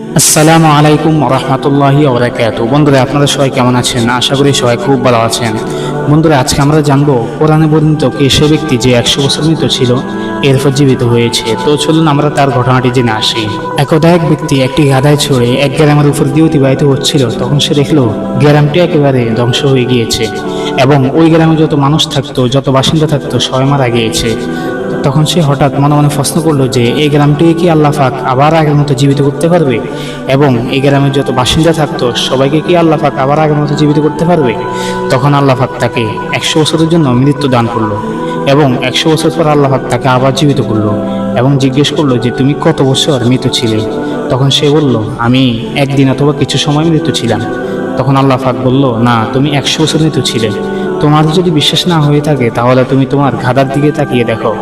আসসালামু আলাইকুম রহমতুল্লাহি ওবরাকাত বন্ধুরা, আপনারা সবাই কেমন আছেন? আশা করি সবাই খুব ভালো আছেন। বন্ধুরা, আজকে আমরা জানব, কোরআনে বর্ণিত কে সে ব্যক্তি যে একশো বছর মৃত ছিল এরপর জীবিত হয়েছে। তো চলুন আমরা তার ঘটনাটি জেনে আসি। একদা এক ব্যক্তি একটি গাধায় ছড়ে এক গ্রামের উপর দিয়ে অতিবাহিত হচ্ছিল, তখন সে দেখল, গ্রামটি একেবারে ধ্বংস হয়ে গিয়েছে। এবং ওই গ্রামে যত মানুষ থাকতো, যত বাসিন্দা থাকতো, সবাই মারা গিয়েছে। তখন সে হঠাৎ মনে মনে প্রশ্ন করল যে, এই গ্রামটিকে কি আল্লাহ পাক আবার আগের মতো জীবিত করতে পারবে? এবং এই গ্রামের যত বাসিন্দা থাকতো, সবাইকে কি আল্লাহ পাক আবার আগের মতো জীবিত করতে পারবে? তখন আল্লাহ পাক তাকে একশো বছরের জন্য মৃত্যু দান করল এবং একশো বছর পর আল্লাহ পাক তাকে আবার জীবিত করল এবং জিজ্ঞেস করল যে, তুমি কত বছর মৃত ছিলে? তখন সে বলল, আমি একদিন অথবা কিছু সময় মৃত ছিলাম। তখন আল্লাহ পাক বলল, না, তুমি একশো বছর মৃত ছিলে। তোমার যদি বিশ্বাস না হয়ে থাকে, তাহলে তুমি তোমার ঘাদার দিকে তাকিয়ে দেখো।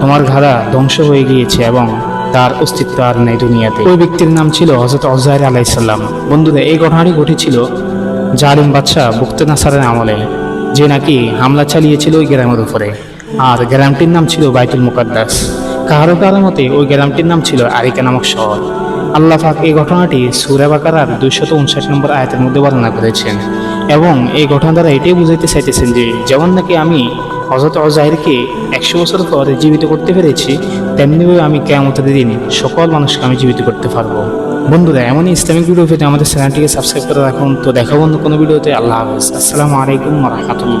তোমার ঘাড়া ধ্বংস হয়ে গিয়েছে এবং তার অস্তিত্ব আর নেই দুনিয়াতে। ওই ব্যক্তির নাম ছিল হজরত অজাহির আলাইসাল্লাম বন্ধুরা, এই ঘটনাটি ঘটেছিল জালিম বাদশাহ বুক্তে নাসারের আমলে, যে নাকি হামলা চালিয়েছিল ওই গ্রামের উপরে। আর গ্রামটির নাম ছিল বাইতুল মুকাদ্দাস। কারও কারও মতে ওই গ্রামটির নাম ছিল আরিকা নামক শহর। আল্লাহ পাক এই ঘটনাটি সুরা বাকারার দুইশত উনষাট নম্বর আয়াতের মধ্যে বর্ণনা করেছেন। এবং এই ঘটনা দ্বারা এটাই বুঝাইতে চাইতেছেন যে, যেমন নাকি আমি হজরত অজাহিরকে একশো বছর পরে জীবিত করতে পেরেছি, তেমনিভাবে আমি কেমতের দিন সকল মানুষকে আমি জীবিত করতে পারব। বন্ধুরা, এমনই ইসলামিক ভিডিও পেতে আমাদের চ্যানেলটিকে সাবস্ক্রাইব করে রাখুন। তো দেখাবো অন্য কোনো ভিডিওতে আল্লাহ হাফেজ। আসসালামু আলাইকুম রহমতুল্লাহ।